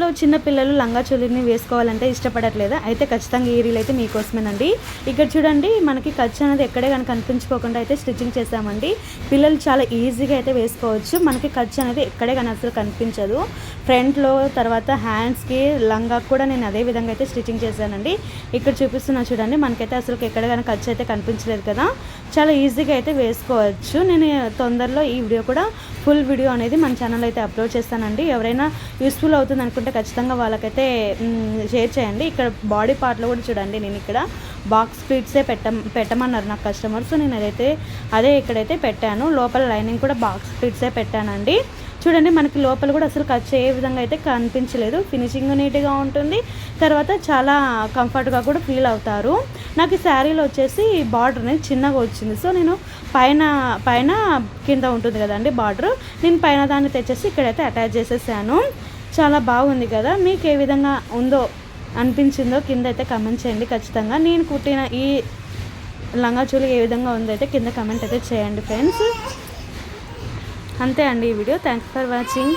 ఇంట్లో చిన్న పిల్లలు లంగా చోలీని వేసుకోవాలంటే ఇష్టపడట్లేదు. అయితే ఖచ్చితంగా ఈ రీల్ అయితే మీకోసమేనండి. ఇక్కడ చూడండి మనకి ఖర్చు అనేది ఎక్కడే కనుక కనిపించుకోకుండా అయితే స్టిచ్చింగ్ చేసామండి పిల్లలు చాలా ఈజీగా అయితే వేసుకోవచ్చు. మనకి ఖర్చు అనేది ఎక్కడే కానీ అసలు కనిపించదు. ఫ్రంట్లో తర్వాత హ్యాండ్స్కి లంగా కూడా నేను అదే విధంగా అయితే స్టిచ్చింగ్ చేశానండి. ఇక్కడ చూపిస్తున్నా చూడండి మనకైతే అసలు ఎక్కడ కానీ ఖర్చు అయితే కనిపించలేదు కదా. చాలా ఈజీగా అయితే వేసుకోవచ్చు. నేను తొందరలో ఈ వీడియో కూడా ఫుల్ వీడియో అనేది మన ఛానల్ అయితే అప్లోడ్ చేస్తానండి. ఎవరైనా యూస్ఫుల్ అవుతుంది అనుకుంటే ఖచ్చితంగా వాళ్ళకైతే షేర్ చేయండి. ఇక్కడ బాడీ పార్ట్లో కూడా చూడండి నేను ఇక్కడ బాక్స్ ఫీట్సే పెట్ట పెట్టమన్నారు నాకు కస్టమర్. సో నేను అదైతే అదే ఇక్కడైతే పెట్టాను. లోపల లైనింగ్ కూడా బాక్స్ ఫీట్సే పెట్టానండి. చూడండి మనకి లోపల కూడా అసలు ఖర్చు ఏ విధంగా అయితే కనిపించలేదు. ఫినిషింగ్ నీట్గా ఉంటుంది. తర్వాత చాలా కంఫర్ట్గా కూడా ఫీల్ అవుతారు. నాకు ఈ శారీలో వచ్చేసి బార్డర్ అనేది చిన్నగా వచ్చింది. సో నేను పైన పైన కింద ఉంటుంది కదండి బార్డర్. నేను పైన దాన్ని తెచ్చేసి ఇక్కడైతే అటాచ్ చేసేసాను. చాలా బాగుంది కదా. మీకు ఏ విధంగా ఉందో అనిపించిందో కింద అయితే కమెంట్ చేయండి ఖచ్చితంగా. నేను కుట్టిన ఈ లంగా ఏ విధంగా ఉందో అయితే కింద కమెంట్ అయితే చేయండి ఫ్రెండ్స్ అంతే అండి ఈ వీడియో థ్యాంక్స్ ఫర్ వాచింగ్